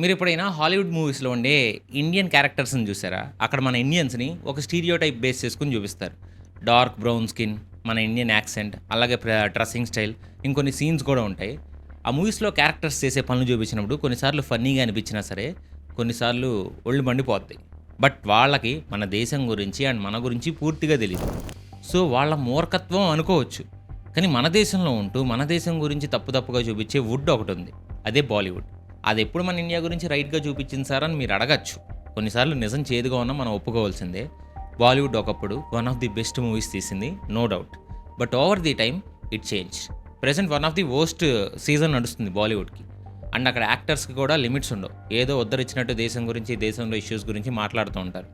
మీరు ఎప్పుడైనా హాలీవుడ్ మూవీస్లో ఉండే ఇండియన్ క్యారెక్టర్స్ని చూసారా? అక్కడ మన ఇండియన్స్ని ఒక స్టీరియో టైప్ బేస్ చేసుకుని చూపిస్తారు. డార్క్ బ్రౌన్ స్కిన్ మన ఇండియన్ యాక్సెంట్ అలాగే డ్రెస్సింగ్ స్టైల్ ఇంకొన్ని సీన్స్ కూడా ఉంటాయి. ఆ మూవీస్లో క్యారెక్టర్స్ చేసే పనులు చూపించినప్పుడు కొన్నిసార్లు ఫన్నీగా అనిపించినా సరే కొన్నిసార్లు ఒళ్ళు మండిపోతాయి బట్ వాళ్ళకి మన దేశం గురించి అండ్ మన గురించి పూర్తిగా తెలియదు సో వాళ్ళ మూర్ఖత్వం అనుకోవచ్చు. కానీ మన దేశంలో ఉంటూ మన దేశం గురించి తప్పు తప్పుగా చూపించే వుడ్ ఒకటి ఉంది. అదే బాలీవుడ్. అది ఎప్పుడు మన ఇండియా గురించి రైట్గా చూపించింది సార్ అని మీరు అడగచ్చు. కొన్నిసార్లు నిజం చేదుగా ఉన్నా మనం ఒప్పుకోవాల్సిందే. బాలీవుడ్ ఒకప్పుడు one of the best movies తీసింది no doubt. But over the time it change. Present one of the worst season నడుస్తుంది బాలీవుడ్కి. అండ్ అక్కడ యాక్టర్స్కి కూడా లిమిట్స్ ఉండవు. ఏదో ఉద్ధరించినట్టు దేశం గురించి దేశంలో ఇష్యూస్ గురించి మాట్లాడుతూ ఉంటారు.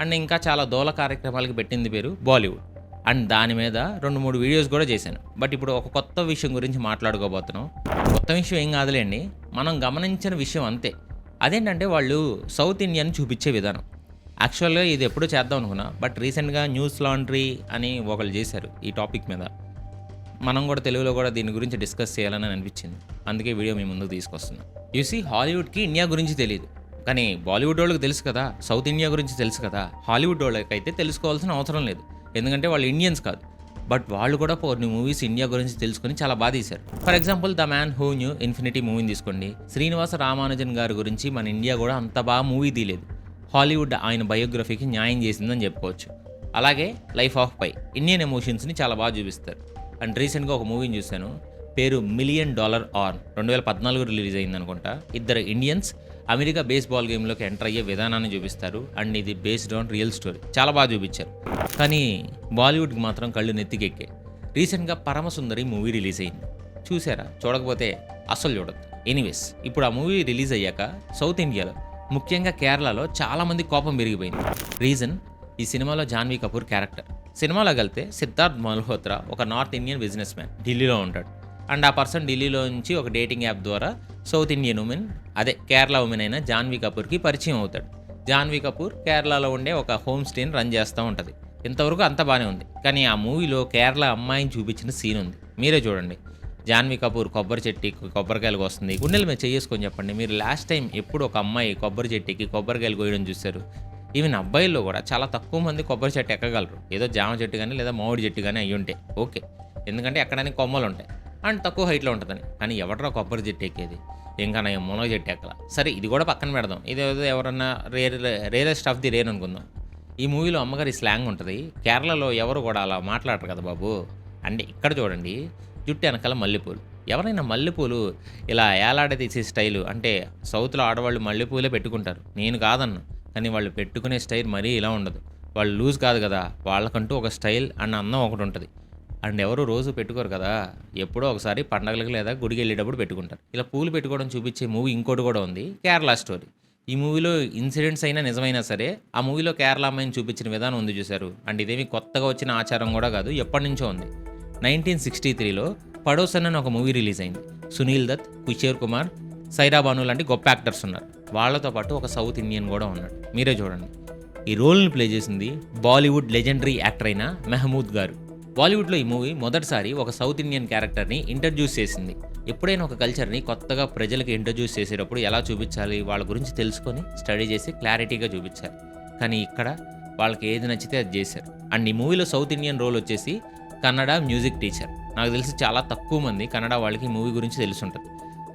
అండ్ ఇంకా చాలా దోల కార్యక్రమాలకి పెట్టింది పేరు బాలీవుడ్. అండ్ దాని మీద రెండు మూడు వీడియోస్ కూడా చేశాను. బట్ ఇప్పుడు ఒక కొత్త విషయం గురించి మాట్లాడుకోబోతున్నాం. కొత్త విషయం ఏం కాదులేండి మనం గమనించిన విషయం అంతే. అదేంటంటే వాళ్ళు సౌత్ ఇండియన్ చూపించే విధానం. యాక్చువల్గా ఇది ఎప్పుడూ చేద్దాం అనుకున్నా బట్ రీసెంట్గా న్యూస్ లాండ్రీ అని ఒకళ్ళు చేశారు ఈ టాపిక్ మీద. మనం కూడా తెలుగులో కూడా దీని గురించి డిస్కస్ చేయాలని అనిపించింది. అందుకే వీడియో మీ ముందుకు తీసుకొస్తున్నాం. యూసీ హాలీవుడ్కి ఇండియా గురించి తెలియదు కానీ బాలీవుడ్ వాళ్ళకి తెలుసు కదా సౌత్ ఇండియా గురించి తెలుసు కదా హాలీవుడ్ వాళ్ళకైతే తెలుసుకోవాల్సిన అవసరం లేదు. ఎందుకంటే వాళ్ళు ఇండియన్స్ కాదు. బట్ వాళ్ళు కూడా కొన్ని మూవీస్ ఇండియా గురించి తెలుసుకొని చాలా బాగా తీశారు. For example the man who knew infinity మూవీని తీసుకోండి. శ్రీనివాస రామానుజన్ గారి గురించి మన ఇండియా కూడా అంత బాగా మూవీ తీయలేదు. హాలీవుడ్ ఆయన బయోగ్రఫీకి న్యాయం చేసిందని చెప్పుకోవచ్చు. అలాగే లైఫ్ ఆఫ్ పై ఇండియన్ ఎమోషన్స్ని చాలా బాగా చూపిస్తారు. అండ్ రీసెంట్గా ఒక మూవీని చూశాను. పేరు మిలియన్ డాలర్ ఆన్ రెండు వేల పద్నాలుగు రిలీజ్ అయింది అనుకుంటా. ఇద్దరు ఇండియన్స్ అమెరికా బేస్బాల్ గేమ్లోకి ఎంటర్ అయ్యే విధానాన్ని చూపిస్తారు. అండ్ ఇది బేస్డ్ ఆన్ రియల్ స్టోరీ చాలా బాగా చూపించారు. కానీ బాలీవుడ్కి మాత్రం కళ్ళు నెత్తికెక్కాయి రీసెంట్గా పరమసుందరి మూవీ రిలీజ్ అయింది. చూసారా? చూడకపోతే అస్సలు చూడదు ఎనీవేస్ ఇప్పుడు ఆ మూవీ రిలీజ్ అయ్యాక సౌత్ ఇండియాలో ముఖ్యంగా కేరళలో చాలామంది కోపం పెరిగిపోయింది. రీజన్ ఈ సినిమాలో జాన్వీ కపూర్ క్యారెక్టర్ సినిమాలో వెళ్తే సిద్ధార్థ్ మల్హోత్రా ఒక నార్త్ ఇండియన్ బిజినెస్ మ్యాన్ ఢిల్లీలో ఉంటాడు. అండ్ ఆ పర్సన్ ఢిల్లీలో నుంచి ఒక డేటింగ్ యాప్ ద్వారా సౌత్ ఇండియన్ ఉమెన్ అదే కేరళ ఉమెన్ అయిన జాన్వీ కపూర్కి పరిచయం అవుతాడు. జాన్వీ కపూర్ కేరళలో ఉండే ఒక హోమ్ స్టేని రన్ చేస్తూ ఉంటుంది. ఇంతవరకు అంత బాగానే ఉంది. కానీ ఆ మూవీలో కేరళ అమ్మాయిని చూపించిన సీన్ ఉంది. మీరే చూడండి. జాన్వీ కపూర్ కొబ్బరి చెట్టుకి కొబ్బరికాయలకు వస్తుంది గుండెలు మీద చేసుకొని చెప్పండి. మీరు లాస్ట్ టైం ఎప్పుడు ఒక అమ్మాయి కొబ్బరి చెట్టుకి కొబ్బరికాయలు కోయడం చూశారు? ఈవెన్ అబ్బాయిల్లో కూడా చాలా తక్కువ మంది కొబ్బరి చెట్టు ఎక్కగలరు. ఏదో జామ చెట్టు కానీ లేదా మామిడి చెట్టు కానీ అయ్యి ఉంటాయి ఓకే. ఎందుకంటే ఎక్కడానికి కొమ్మలు ఉంటాయి. అండ్ తక్కువ హైట్లో ఉంటుందని. కానీ ఎవడరా కొబ్బరి చెట్టు ఎక్కేది? ఇంకా నా మునగ చెట్టు ఎక్కల. సరే ఇది కూడా పక్కన పెడదాం. ఇది ఎవరన్నా rare rarest of the rare అనుకుందాం. ఈ మూవీలో అమ్మగారి స్లాంగ్ ఉంటుంది. కేరళలో ఎవరు కూడా అలా మాట్లాడరు కదా బాబు. అంటే ఇక్కడ చూడండి జుట్టు వెనకాల మల్లెపూలు. ఎవరైనా మల్లెపూలు ఇలా ఏలాడదీసే స్టైలు అంటే సౌత్లో ఆడవాళ్ళు మల్లెపూలే పెట్టుకుంటారు. నేను కాదన్ను. కానీ వాళ్ళు పెట్టుకునే స్టైల్ మరీ ఇలా ఉండదు. వాళ్ళు లూజ్ కాదు కదా. వాళ్ళకంటూ ఒక స్టైల్ అన్న అందం ఒకటి ఉంటుంది. అండ్ ఎవరు రోజు పెట్టుకోరు కదా ఎప్పుడో ఒకసారి పండగలకు లేదా గుడికి వెళ్ళేటప్పుడు పెట్టుకుంటారు. ఇలా పూలు పెట్టుకోవడం చూపించే మూవీ ఇంకోటి కూడా ఉంది కేరళ స్టోరీ. ఈ మూవీలో ఇన్సిడెంట్స్ అయినా నిజమైనా సరే ఆ మూవీలో కేరళ అమ్మాయిని చూపించిన విధానం ఉంది చూశారు. అండ్ ఇదేమి కొత్తగా వచ్చిన ఆచారం కూడా కాదు ఎప్పటి నుంచో ఉంది. నైన్టీన్ సిక్స్టీ త్రీలో పడోసన్ అని ఒక మూవీ రిలీజ్ అయింది. సునీల్ దత్ కుషేర్ కుమార్ సైరా బాను లాంటి గొప్ప యాక్టర్స్ ఉన్నారు. వాళ్ళతో పాటు ఒక సౌత్ ఇండియన్ కూడా ఉన్నాడు. మీరే చూడండి. ఈ రోల్ని ప్లే చేసింది బాలీవుడ్ లెజెండరీ యాక్టర్ అయిన మెహమూద్ గారు. బాలీవుడ్లో ఈ మూవీ మొదటిసారి ఒక సౌత్ ఇండియన్ క్యారెక్టర్ని ఇంట్రడ్యూస్ చేసింది. ఎప్పుడైనా ఒక కల్చర్ని కొత్తగా ప్రజలకు ఇంట్రడ్యూస్ చేసేటప్పుడు ఎలా చూపించాలి వాళ్ళ గురించి తెలుసుకొని స్టడీ చేసి క్లారిటీగా చూపించాలి కానీ ఇక్కడ వాళ్ళకి ఏది నచ్చితే అది చేశారు. అండ్ ఈ మూవీలో సౌత్ ఇండియన్ రోల్ వచ్చేసి కన్నడ మ్యూజిక్ టీచర్. నాకు తెలిసి చాలా తక్కువ మంది కన్నడ వాళ్ళకి ఈ మూవీ గురించి తెలుసుంటుంది.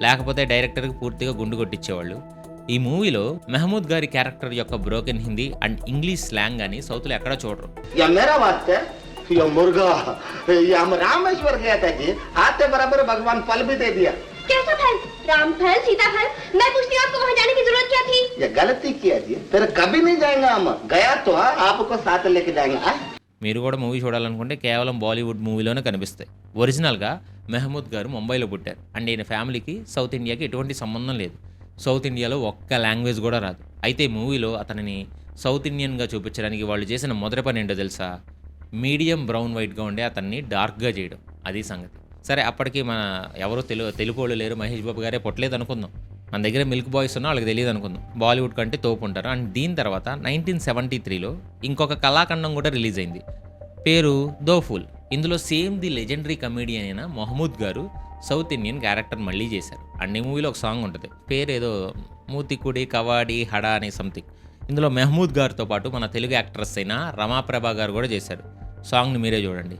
లేకపోతే డైరెక్టర్కి పూర్తిగా గుండు కొట్టించేవాళ్ళు ఈ మూవీలో మెహమూద్ గారి క్యారెక్టర్ యొక్క broken Hindi and English slang అని సౌత్లో ఎక్కడా చూడరు. या मेरा वास्ते या मुर्गा या हम रामेश्वर गया था जी आते बराबर भगवान फल भी दे दिया कैसा फल राम फल सीता फल मैं पूछती हूँ आपको वहाँ जाने की जरूरत क्या थी ये गलती किया जी फिर कभी नहीं जाएंगे हम गया तो हाँ आपको साथ लेके जाएंगे हाँ? మీరు కూడా మూవీ చూడాలనుకుంటే కేవలం బాలీవుడ్ మూవీలోనే కనిపిస్తాయి ఒరిజినల్గా మెహమూద్ గారు ముంబైలో పుట్టారు అండ్ ఈయన ఫ్యామిలీకి సౌత్ ఇండియాకి ఎటువంటి సంబంధం లేదు సౌత్ ఇండియాలో ఒక్క లాంగ్వేజ్ కూడా రాదు అయితే ఈ మూవీలో అతనిని సౌత్ ఇండియన్గా చూపించడానికి వాళ్ళు చేసిన మొదటి పని ఏంటో తెలుసా మీడియం బ్రౌన్ వైట్గా ఉండే అతన్ని డార్క్గా చేయడం. అది సంగతి. సరే అప్పటికి మన ఎవరో తెలు తెలుగు వాళ్ళు లేరు. మహేష్ బాబు గారే పొట్టలేదు అనుకుందాం. మన దగ్గర మిల్క్ బాయ్స్ ఉన్నా వాళ్ళకి తెలియదు అనుకుందాం. బాలీవుడ్ కంటే తోపు ఉంటారు. అండ్ దీని తర్వాత నైన్టీన్ సెవెంటీ త్రీలో ఇంకొక కళాఖండం కూడా రిలీజ్ అయింది. పేరు దోఫుల్ ఇందులో సేమ్ ది లెజెండరీ కమెడియన్ అయిన మహమూద్ గారు సౌత్ ఇండియన్ క్యారెక్టర్ మళ్ళీ చేశారు. అండ్ ఈ మూవీలో ఒక సాంగ్ ఉంటుంది. పేరు ఏదో మూతికుడి కవాడి హడా అనే సంథింగ్ ఇందులో మెహమూద్ గారితో పాటు మన తెలుగు యాక్ట్రెస్ అయిన రమాప్రభ గారు కూడా చేశారు సాంగ్ని మీరే చూడండి.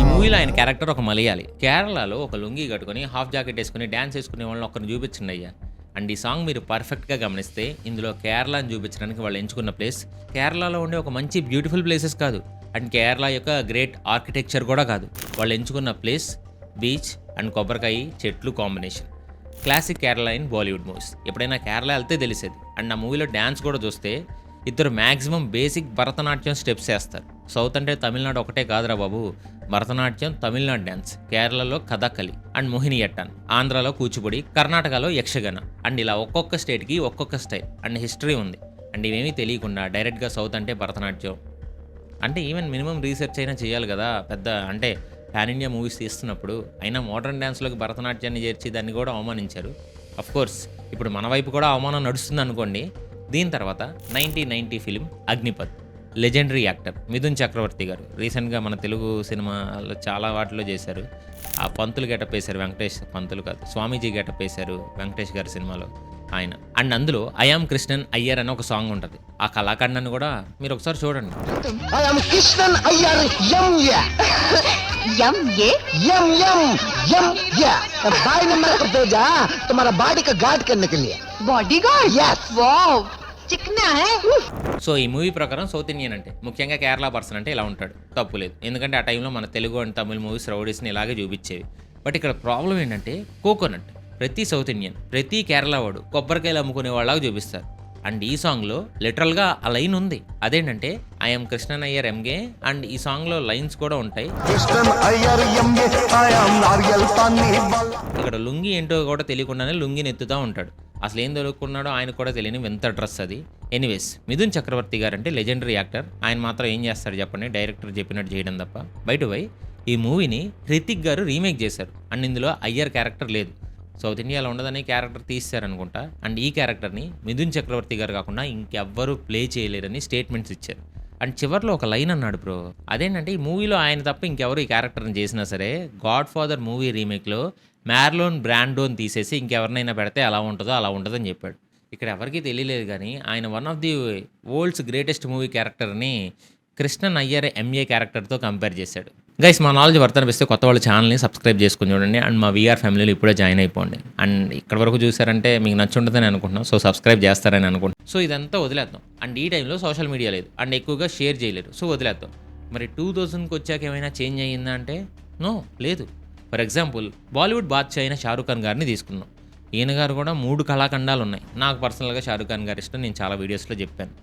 ఈ మూవీలో ఆయన క్యారెక్టర్ ఒక మలయాలి కేరళలో ఒక లుంగి కట్టుకుని హాఫ్ జాకెట్ వేసుకుని డ్యాన్స్ వేసుకునే వాళ్ళని ఒక్కరిని చూపించండి అయ్యా అండ్ ఈ సాంగ్ మీరు పర్ఫెక్ట్గా గమనిస్తే ఇందులో కేరళని చూపించడానికి వాళ్ళు ఎంచుకున్న ప్లేస్. కేరళలో ఉండే ఒక మంచి బ్యూటిఫుల్ ప్లేసెస్ కాదు. అండ్ కేరళ యొక్క గ్రేట్ ఆర్కిటెక్చర్ కూడా కాదు. వాళ్ళు ఎంచుకున్న ప్లేస్ బీచ్ అండ్ కొబ్బరికాయ చెట్లు combination. Classic Kerala in Bollywood movies ఎప్పుడైనా కేరళ వెళ్తే తెలిసేది. అండ్ ఆ మూవీలో డ్యాన్స్ కూడా చూస్తే ఇద్దరు మ్యాక్సిమం బేసిక్ భరతనాట్యం స్టెప్స్ వేస్తారు. సౌత్ అంటే తమిళనాడు ఒకటే కాదురా బాబు. భరతనాట్యం తమిళనాడు డ్యాన్స్ కేరళలో కథకలి అండ్ మోహినియట్టన్ ఆంధ్రాలో కూచిపూడి కర్ణాటకలో యక్షగన. అండ్ ఇలా ఒక్కొక్క స్టేట్కి ఒక్కొక్క స్టైల్ అండ్ హిస్టరీ ఉంది. అండ్ ఇవేమీ తెలియకుండా డైరెక్ట్గా సౌత్ అంటే భరతనాట్యం. అంటే ఈవెన్ మినిమం రీసెర్చ్ అయినా చేయాలి కదా పెద్ద అంటే పాన్ ఇండియా మూవీస్ తీస్తున్నప్పుడు అయినా మోడర్న్ డ్యాన్స్లోకి భరతనాట్యాన్ని చేర్చి దాన్ని కూడా అవమానించారు. అఫ్ కోర్స్ ఇప్పుడు మన వైపు కూడా అవమానం నడుస్తుంది అనుకోండి. దీని తర్వాత nineteen ninety film Agneepath legendary actor Mithun Chakraborty గారు రీసెంట్గా మన తెలుగు సినిమాలో చాలా వాటిలో చేశారు. ఆ పంతులు గెటప్ వేశారు వెంకటేష్ పంతులు కాదు స్వామీజీ గెటప్ వేశారు వెంకటేష్ గారి సినిమాలో ఆయన. అండ్ అందులో ఐఆమ్ కృష్ణన్ అయ్యర్ అని ఒక సాంగ్ ఉంటుంది. ఆ కళాఖండాన్ని కూడా మీరు ఒకసారి చూడండి. I am Krishnan Iyer Yum Ya. यम ये Yum Yum Yum Ya. By number को भेजा तुम्हारा बॉडी का गार्ड करने के लिए बॉडीगार्ड Yes. वाओ चिकना है సో ఈ మూవీ ప్రకారం సౌత్ ఇండియన్ అంటే ముఖ్యంగా కేరళ పర్సన్ అంటే ఇలా ఉంటాడు తప్పు లేదు ఎందుకంటే ఆ టైంలో మన తెలుగు అండ్ తమిళ మూవీస్ రౌడీస్ని ఇలాగే చూపించేవి బట్ ఇక్కడ ప్రాబ్లం ఏంటంటే కోకోనట్ ప్రతి సౌత్ ఇండియన్ ప్రతి కేరళ వాడు కొబ్బరికాయలు అమ్ముకునే వాళ్ళగా చూపిస్తారు అండ్ ఈ సాంగ్లో లిటరల్గా ఆ లైన్ ఉంది. అదేంటంటే ఐఎమ్ కృష్ణన్ అయ్యర్ ఎంగే అండ్ ఈ సాంగ్లో లైన్స్ కూడా ఉంటాయి. ఇక్కడ లుంగి ఏంటో కూడా తెలియకుండానే లుంగిని ఎత్తుతూ ఉంటాడు. అసలు ఏం దొరుకున్నాడో ఆయన కూడా తెలియని వింత డ్రెస్ అది. ఎనీవేస్ మిథున్ చక్రవర్తి గారు అంటే లెజెండరీ యాక్టర్. ఆయన మాత్రం ఏం చేస్తాడు చెప్పండి? డైరెక్టర్ చెప్పినట్టు చేయడం తప్ప. బయట పోయి ఈ మూవీని హృతిక్ గారు రీమేక్ చేశారు. అండ్ ఇందులో అయ్యర్ క్యారెక్టర్ లేదు. సౌత్ ఇండియాలో ఉండదని క్యారెక్టర్ తీశారనుకుంటా అండ్ ఈ క్యారెక్టర్ని మిథున్ చక్రవర్తి గారు కాకుండా ఇంకెవ్వరూ ప్లే చేయలేరని స్టేట్మెంట్స్ ఇచ్చారు. అండ్ చివర్లో ఒక లైన్ అన్నాడు బ్రో. అదేంటంటే ఈ మూవీలో ఆయన తప్ప ఇంకెవరు ఈ క్యారెక్టర్ని చేసినా సరే గాడ్ ఫాదర్ మూవీ రీమేక్లో మ్యార్లోన్ బ్రాండోన్ తీసేసి ఇంకెవరినైనా పెడితే అలా ఉంటుందో అలా ఉంటుందని చెప్పాడు. ఇక్కడ ఎవరికీ తెలియలేదు కానీ ఆయన one of the world's greatest movie క్యారెక్టర్ని కృష్ణన్ అయ్యర్ ఎంఏ క్యారెక్టర్తో కంపేర్ చేశాడు. గైస్ మా నాలెడ్జ్ వర్తనిపిస్తే కొత్త వాళ్ళ ఛానల్ని సబ్స్క్రైబ్ చేసుకుని చూడండి. అండ్ మా వీఆర్ ఫ్యామిలీలో ఇప్పుడే జాయిన్ అయిపోండి. అండ్ ఇక్కడ వరకు చూసారంటే మీకు నచ్చుంటుందని అనుకుంటున్నాం. సో సబ్స్క్రైబ్ చేస్తారని అనుకుంటున్నాం. సో ఇదంతా వదిలేద్దాం. అండ్ ఈ టైంలో సోషల్ మీడియా లేదు. అండ్ ఎక్కువగా షేర్ చేయలేరు. సో వదిలేద్దాం. మరి టూ థౌజండ్కి వచ్చాక ఏమైనా చేంజ్ అయ్యిందా అంటే? నో లేదు. ఫర్ ఎగ్జాంపుల్ బాలీవుడ్ బాద్షా అయిన షారూఖ్ ఖాన్ గారిని తీసుకున్నాం ఈయన గారు కూడా మూడు కళాఖండాలు ఉన్నాయి. నాకు పర్సనల్గా షారూఖ్ ఖాన్ గారి ఇష్టం. నేను చాలా వీడియోస్లో చెప్పాను.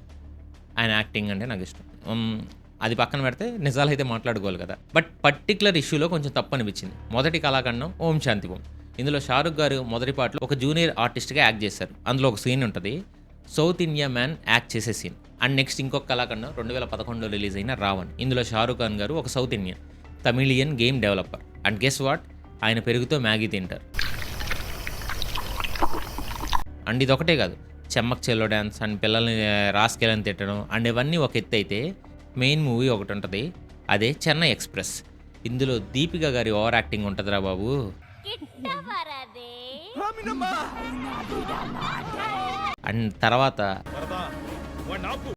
ఆయన యాక్టింగ్ అంటే నాకు ఇష్టం. Um, అది పక్కన పెడితే నిజాలు అయితే మాట్లాడుకోవాలి కదా. బట్ పర్టికులర్ ఇష్యూలో కొంచెం తప్పు అనిపించింది. మొదటి కళాఖండం ఓం శాంతి ఓం. ఇందులో షారుఖ్ గారు మొదటి పాటలో ఒక జూనియర్ ఆర్టిస్ట్గా యాక్ట్ చేశారు. అందులో ఒక సీన్ ఉంటుంది. సౌత్ ఇండియా మ్యాన్ యాక్ట్ చేసే సీన్ అండ్ నెక్స్ట్ ఇంకొక కళాఖండం రెండు వేల పదకొండులో రిలీజ్ అయిన రావణ్ ఇందులో షారుఖ్ ఖాన్ గారు ఒక south Indian Tamilian game developer and guess what ఆయన పెరుగుతో మ్యాగీ తింటారు. అండ్ ఇది ఒకటే కాదు. చెమ్మక్ చెల్లో డ్యాన్స్ అండ్ పిల్లల్ని రాసుకెళ్ళని తిట్టడం. అండ్ ఇవన్నీ ఒక ఎత్తు అయితే మెయిన్ మూవీ ఒకటి ఉంటుంది అదే చెన్నై ఎక్స్ప్రెస్. ఇందులో దీపిక గారి ఓవర్ యాక్టింగ్ ఉంటుందిరా బాబు. అండ్ తర్వాత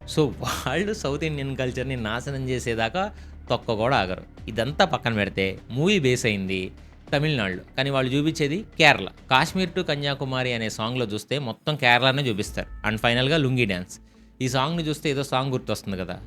సో వాళ్ళు సౌత్ ఇండియన్ కల్చర్ని నాశనం చేసేదాకా తొక్క కూడా ఆగరు. ఇదంతా పక్కన పెడితే మూవీ బేస్ అయింది తమిళనాడులో. కానీ వాళ్ళు చూపించేది కేరళ. కాశ్మీర్ టు కన్యాకుమారి అనే సాంగ్లో చూస్తే మొత్తం కేరళనే చూపిస్తారు. అండ్ ఫైనల్గా లుంగీ డ్యాన్స్. ఈ సాంగ్ని చూస్తే ఏదో సాంగ్ గుర్తొస్తుంది కదా.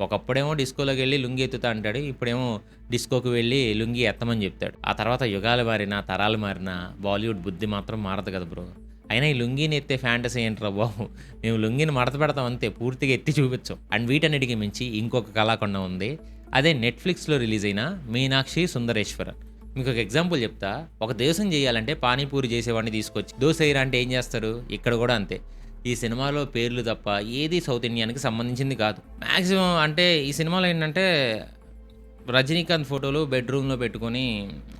ఒకప్పుడేమో డిస్కోలోకి వెళ్ళి లుంగి ఎత్తుతా అంటాడు ఇప్పుడేమో డిస్కోకి వెళ్ళి లుంగి ఎత్తమని చెప్తాడు. ఆ తర్వాత యుగాలు మారినా తరాలు మారినా బాలీవుడ్ బుద్ధి మాత్రం మారదు కదా బ్రో. అయినా ఈ లుంగిని ఎత్తే ఫ్యాంటసీ ఏంట్రా బాబు? మేము లుంగిని మడత పెడతాం అంతే పూర్తిగా ఎత్తి చూపించాం. అండ్ వీటన్నిటికి మించి ఇంకొక కళాఖండం ఉంది. అదే నెట్ఫ్లిక్స్లో రిలీజ్ అయిన మీనాక్షి సుందరేశ్వరన్. మీకు ఒక ఎగ్జాంపుల్ చెప్తా. ఒక దేశం చేయాలంటే పానీపూరి చేసేవాడిని తీసుకొచ్చి దోశ వేయరా అంటే ఏం చేస్తారు? ఇక్కడ కూడా అంతే. ఈ సినిమాలో పేర్లు తప్ప ఏది సౌత్ ఇండియానికి సంబంధించింది కాదు. మ్యాక్సిమం అంటే ఈ సినిమాలో ఏంటంటే రజనీకాంత్ ఫోటోలు బెడ్రూమ్లో పెట్టుకొని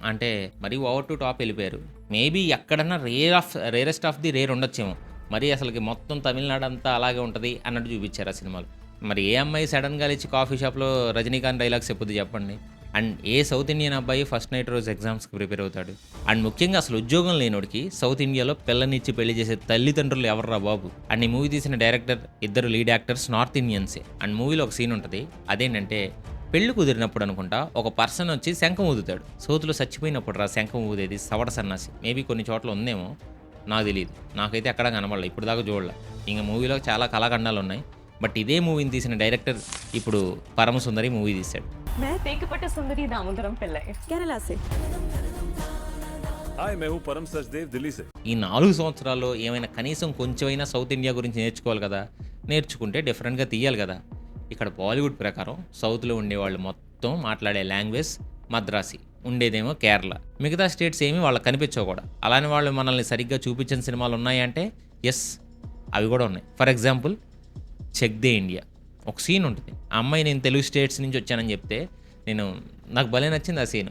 అంటే మరీ ఓవర్ టు టాప్ వెళ్ళిపోయారు. మేబీ ఎక్కడన్నా rare of rarest of the rare ఉండొచ్చేమో. మరి అసలుకి మొత్తం తమిళనాడు అంతా అలాగే ఉంటుంది అన్నట్టు చూపించారు ఆ సినిమాలో. మరి ఏ అమ్మాయి సడన్గా లేచి కాఫీ షాప్లో రజనీకాంత్ డైలాగ్స్ చెప్పుద్ది చెప్పండి. అండ్ ఏ సౌత్ ఇండియన్ అబ్బాయి ఫస్ట్ నైట్ రోజు ఎగ్జామ్స్కి ప్రిపేర్ అవుతాడు? అండ్ ముఖ్యంగా అసలు ఉద్యోగం లేనోడికి సౌత్ ఇండియాలో పిల్లనిచ్చి పెళ్ళి చేసే తల్లిదండ్రులు ఎవర్రా బాబు? అండ్ ఈ మూవీ తీసిన డైరెక్టర్ ఇద్దరు లీడ్ యాక్టర్స్ నార్త్ ఇండియన్సే. అండ్ మూవీలో ఒక సీన్ ఉంటుంది. అదేంటంటే పెళ్ళి కుదిరినప్పుడు అనుకుంటా ఒక పర్సన్ వచ్చి శంఖం ఊదుతాడు. సౌత్లో చచ్చిపోయినప్పుడు రా శంఖం ఊదేది? సవడ సన్నాసి. మేబీ కొన్ని చోట్ల ఉందేమో? నాకు తెలియదు నాకైతే ఎక్కడ కనబడలే. ఇప్పుడు దాకా చూడలే. ఇంకా మూవీలో చాలా కళాఖండాలు ఉన్నాయి బట్ ఇదే మూవీని తీసిన డైరెక్టర్ ఇప్పుడు పరమ సుందరి మూవీ తీశాడు హాయ్ మేము పరమ్ ఈ నాలుగు సంవత్సరాల్లో ఏమైనా కనీసం కొంచెమైనా సౌత్ ఇండియా గురించి నేర్చుకోవాలి కదా? నేర్చుకుంటే డిఫరెంట్గా తీయాలి కదా? ఇక్కడ బాలీవుడ్ ప్రకారం సౌత్లో ఉండేవాళ్ళు మొత్తం మాట్లాడే లాంగ్వేజ్ మద్రాసి ఉండేదేమో కేరళ. మిగతా స్టేట్స్ ఏమి వాళ్ళకి కనిపించవు కూడా. అలానే వాళ్ళు మనల్ని సరిగ్గా చూపించిన సినిమాలు ఉన్నాయంటే ఎస్ అవి కూడా ఉన్నాయి. For example Chak De India ఒక సీన్ ఉంటుంది. ఆ అమ్మాయి నేను తెలుగు స్టేట్స్ నుంచి వచ్చానని చెప్తే నేను నాకు భలే నచ్చింది ఆ సీన్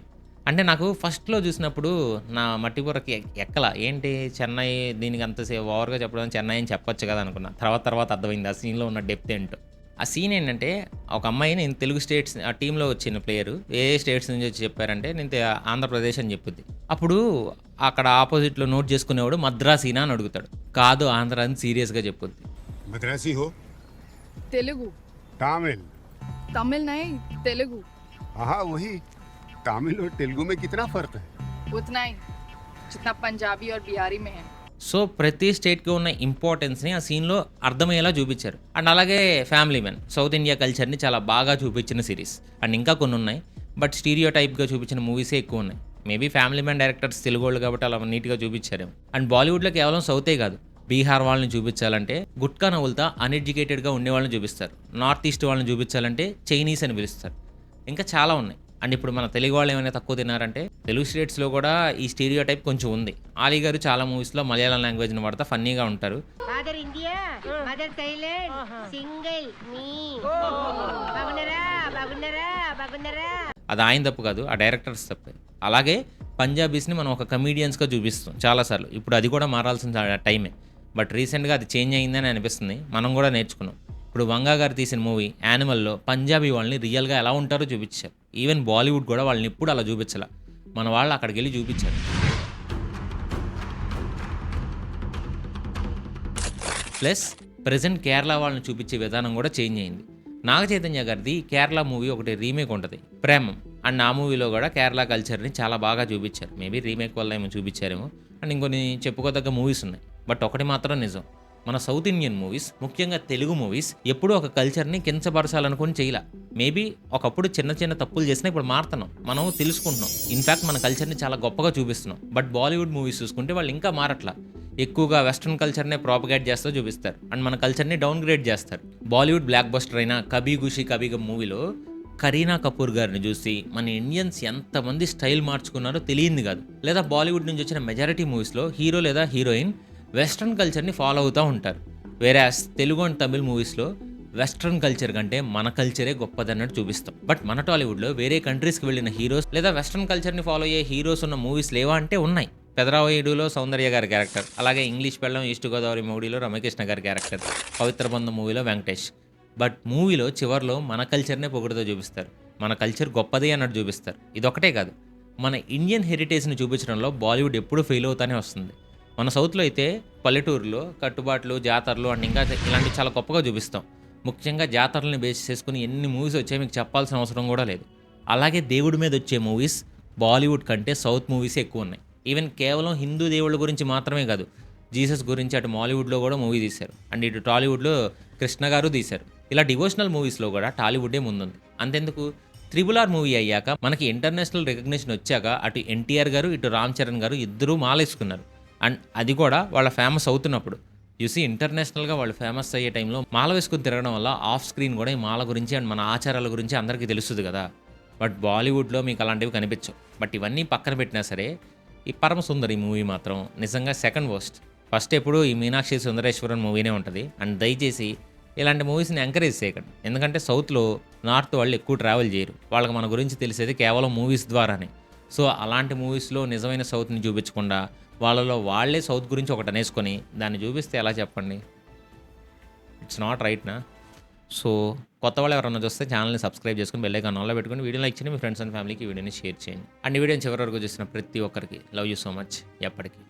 అంటే నాకు ఫస్ట్లో చూసినప్పుడు నా మట్టి ఎక్కల? ఏంటి చెన్నై దీనికి అంత ఓవర్గా చెప్పడం చెన్నై అని చెప్పొచ్చు కదా అనుకున్నా. తర్వాత తర్వాత అర్థమైంది ఆ సీన్లో ఉన్న డెప్త్ ఏంటో. ఆ సీన్ ఏంటంటే ఒక అమ్మాయి నేను తెలుగు స్టేట్స్ ఆ టీంలో వచ్చిన ప్లేయరు ఏ స్టేట్స్ నుంచి వచ్చి చెప్పారంటే నేను ఆంధ్రప్రదేశ్ అని చెప్పుద్ది. అప్పుడు అక్కడ ఆపోజిట్లో నోట్ చేసుకునేవాడు మద్రాసీనా అని అడుగుతాడు. కాదు ఆంధ్ర అని సీరియస్గా చెప్పుద్ది. మద్రాసీ హో? तेलुगु तमिल तमिल नहीं तेलुगु हाँ वही तमिल और तेलुगु में कितना फर्क है उतना ही जितना पंजाबी और बिहारी में है సో ప్రతి స్టేట్కి ఉన్న ఇంపార్టెన్స్ని ఆ సీన్లో అర్థమయ్యేలా చూపించారు అండ్ అలాగే ఫ్యామిలీ మ్యాన్ సౌత్ ఇండియా కల్చర్ని చాలా బాగా చూపించిన సిరీస్ అండ్ ఇంకా కొన్ని ఉన్నాయి బట్ స్టీరియో టైప్గా చూపించిన మూవీసే ఎక్కువ ఉన్నాయి maybe family man directors Telugu వాళ్ళు కాబట్టి అలా నీట్గా చూపించారేమో అండ్ బాలీవుడ్లో కేవలం సౌతే కాదు బీహార్ వాళ్ళని చూపించాలంటే గుట్కా నవ్వులతో అన్ఎడ్యుకేటెడ్గా ఉండే వాళ్ళని చూపిస్తారు. నార్త్ ఈస్ట్ వాళ్ళని చూపించాలంటే చైనీస్ అని పిలుస్తారు. ఇంకా చాలా ఉన్నాయి. అండ్ ఇప్పుడు మన తెలుగు వాళ్ళు ఏమైనా తక్కువ తిన్నారంటే తెలుగు స్టేట్స్లో కూడా ఈ స్టీరియో టైప్ కొంచెం ఉంది. ఆలీ గారు చాలా మూవీస్లో మలయాళం లాంగ్వేజ్ని వాడతా ఫన్నీగా ఉంటారు. Mother India mother Thailand single మీ బాగున్నారా బాగున్నారా బాగున్నారా? అది ఆయన తప్పు కాదు ఆ డైరెక్టర్స్ తప్పే. అలాగే పంజాబీస్ని మనం ఒక కమీడియన్స్గా చూపిస్తాం చాలాసార్లు. ఇప్పుడు అది కూడా మారాల్సిన టైమే. బట్ రీసెంట్గా అది చేంజ్ అయిందని అనిపిస్తుంది. మనం కూడా నేర్చుకున్నాం. ఇప్పుడు వంగా గారు తీసిన మూవీ యానిమల్లో పంజాబీ వాళ్ళని రియల్గా ఎలా ఉంటారో చూపించారు. ఈవెన్ బాలీవుడ్ కూడా వాళ్ళని ఎప్పుడు అలా చూపించాల. మన వాళ్ళు అక్కడికి వెళ్ళి చూపించారు. ప్లస్ ప్రజెంట్ కేరళ వాళ్ళని చూపించే విధానం కూడా చేంజ్ అయింది. నాగ చైతన్య గారిది కేరళ మూవీ ఒకటి రీమేక్ ఉంటుంది. ప్రేమం. అండ్ ఆ మూవీలో కూడా కేరళ కల్చర్ని చాలా బాగా చూపించారు. మేబీ రీమేక్ వల్ల ఏమో చూపించారేమో. అండ్ ఇంకొన్ని చెప్పుకోదగ్గ మూవీస్ ఉన్నాయి. బట్ ఒకటి మాత్రం నిజం. మన సౌత్ ఇండియన్ మూవీస్ ముఖ్యంగా తెలుగు మూవీస్ ఎప్పుడూ ఒక కల్చర్ని కించపరచాలనుకుని చేయలే. మేబీ ఒకప్పుడు చిన్న చిన్న తప్పులు చేసినా ఇప్పుడు మారుతున్నాం. మనం తెలుసుకుంటున్నాం. ఇన్ఫాక్ట్ మన కల్చర్ని చాలా గొప్పగా చూపిస్తున్నాం. బట్ బాలీవుడ్ మూవీస్ చూసుకుంటే వాళ్ళు ఇంకా మారట్లా. ఎక్కువగా వెస్ట్రన్ కల్చర్నే ప్రాపగేట్ చేస్తూ చూపిస్తారు. అండ్ మన కల్చర్ని డౌన్గ్రేడ్ చేస్తారు. బాలీవుడ్ బ్లాక్ బస్టర్ అయిన కబీ గుషి కబీగం మూవీలో కరీనా కపూర్ గారిని చూసి మన ఇండియన్స్ ఎంతమంది స్టైల్ మార్చుకున్నారో తెలియంది కాదు. లేదా బాలీవుడ్ నుంచి వచ్చిన మెజారిటీ మూవీస్లో హీరో లేదా హీరోయిన్ వెస్ట్రన్ కల్చర్ని ఫాలో అవుతూ ఉంటారు. వేరే తెలుగు అండ్ తమిళ్ మూవీస్లో వెస్ట్రన్ కల్చర్ కంటే మన కల్చరే గొప్పదన్నట్టు చూపిస్తాం. బట్ మన టాలీవుడ్లో వేరే కంట్రీస్కి వెళ్ళిన హీరోస్ లేదా వెస్ట్రన్ కల్చర్ని ఫాలో అయ్యే హీరోస్ ఉన్న మూవీస్ లేవా అంటే ఉన్నాయి. పెదరావయుడులో సౌందర్య గారి క్యారెక్టర్ అలాగే ఇంగ్లీష్ పెళ్ళం ఈస్ట్ గోదావరి మూవీలో రమకృష్ణ గారి క్యారెక్టర్ పవిత్ర బంధం మూవీలో వెంకటేష్. బట్ మూవీలో చివర్లో మన కల్చర్నే పొగుడుతో చూపిస్తారు. మన కల్చర్ గొప్పది అన్నట్టు చూపిస్తారు. ఇదొకటే కాదు మన ఇండియన్ హెరిటేజ్ని చూపించడంలో బాలీవుడ్ ఎప్పుడూ ఫెయిల్ అవుతానే వస్తుంది. మన సౌత్లో అయితే పల్లెటూరులో కట్టుబాట్లు జాతరలు అండ్ ఇంకా ఇలాంటివి చాలా గొప్పగా చూపిస్తాం. ముఖ్యంగా జాతరలను బేస్ చేసుకుని ఎన్ని మూవీస్ వచ్చాయి మీకు చెప్పాల్సిన అవసరం కూడా లేదు. అలాగే దేవుడి మీద వచ్చే మూవీస్ బాలీవుడ్ కంటే సౌత్ మూవీస్ ఎక్కువ ఉన్నాయి. ఈవెన్ కేవలం హిందూ దేవుళ్ళ గురించి మాత్రమే కాదు జీసస్ గురించి అటు మాలీవుడ్లో కూడా మూవీ తీశారు. అండ్ ఇటు టాలీవుడ్లో కృష్ణ గారు తీశారు. ఇలా డివోషనల్ మూవీస్లో కూడా టాలీవుడే ముందుంది. అంతెందుకు? త్రిబుల్ ఆర్ మూవీ అయ్యాక మనకి ఇంటర్నేషనల్ రికగ్నిషన్ వచ్చాక అటు ఎన్టీఆర్ గారు ఇటు రామ్ చరణ్ గారు ఇద్దరూ మాలేసుకున్నారు. అండ్ అది కూడా వాళ్ళ ఫేమస్ అవుతున్నప్పుడు. చూసి ఇంటర్నేషనల్గా వాళ్ళు ఫేమస్ అయ్యే టైంలో మాల వేసుకుని తిరగడం వల్ల ఆఫ్ స్క్రీన్ కూడా ఈ మాల గురించి అండ్ మన ఆచారాల గురించి అందరికీ తెలుస్తుంది కదా. బట్ బాలీవుడ్లో మీకు అలాంటివి కనిపించవు. బట్ ఇవన్నీ పక్కన పెట్టినా సరే ఈ పరమ సుందరి మూవీ మాత్రం నిజంగా సెకండ్ వర్స్ట్ ఫస్ట్ ఎప్పుడు ఈ మీనాక్షి సుందరేశ్వరన్ మూవీనే ఉంటుంది. అండ్ దయచేసి ఇలాంటి మూవీస్ని ఎంకరేజ్ చేయకండి. ఎందుకంటే సౌత్లో నార్త్ వాళ్ళు ఎక్కువ ట్రావెల్ చేయరు. వాళ్ళకి మన గురించి తెలిసేది కేవలం మూవీస్ ద్వారానే. సో అలాంటి మూవీస్లో నిజమైన సౌత్ని చూపించకుండా వాళ్ళలో వాళ్ళే సౌత్ గురించి ఒకటి అనేసుకొని దాన్ని చూపిస్తే ఎలా చెప్పండి? ఇట్స్ నాట్ రైట్ నా? సో కొత్త వాళ్ళు ఎవరైనా చూస్తే ఛానల్ని సబ్స్క్రైబ్ చేసుకుని బెల్ ఐకాన్ ఆన్లో పెట్టుకుని వీడియో లైక్ చేయండి మీ ఫ్రెండ్స్ అండ్ ఫ్యామిలీకి వీడియోని షేర్ చేయండి. అండ్ వీడియోని చివరి వరకు చూసిన ప్రతి ఒక్కరికి లవ్ యూ సో మచ్ ఎప్పటికీ.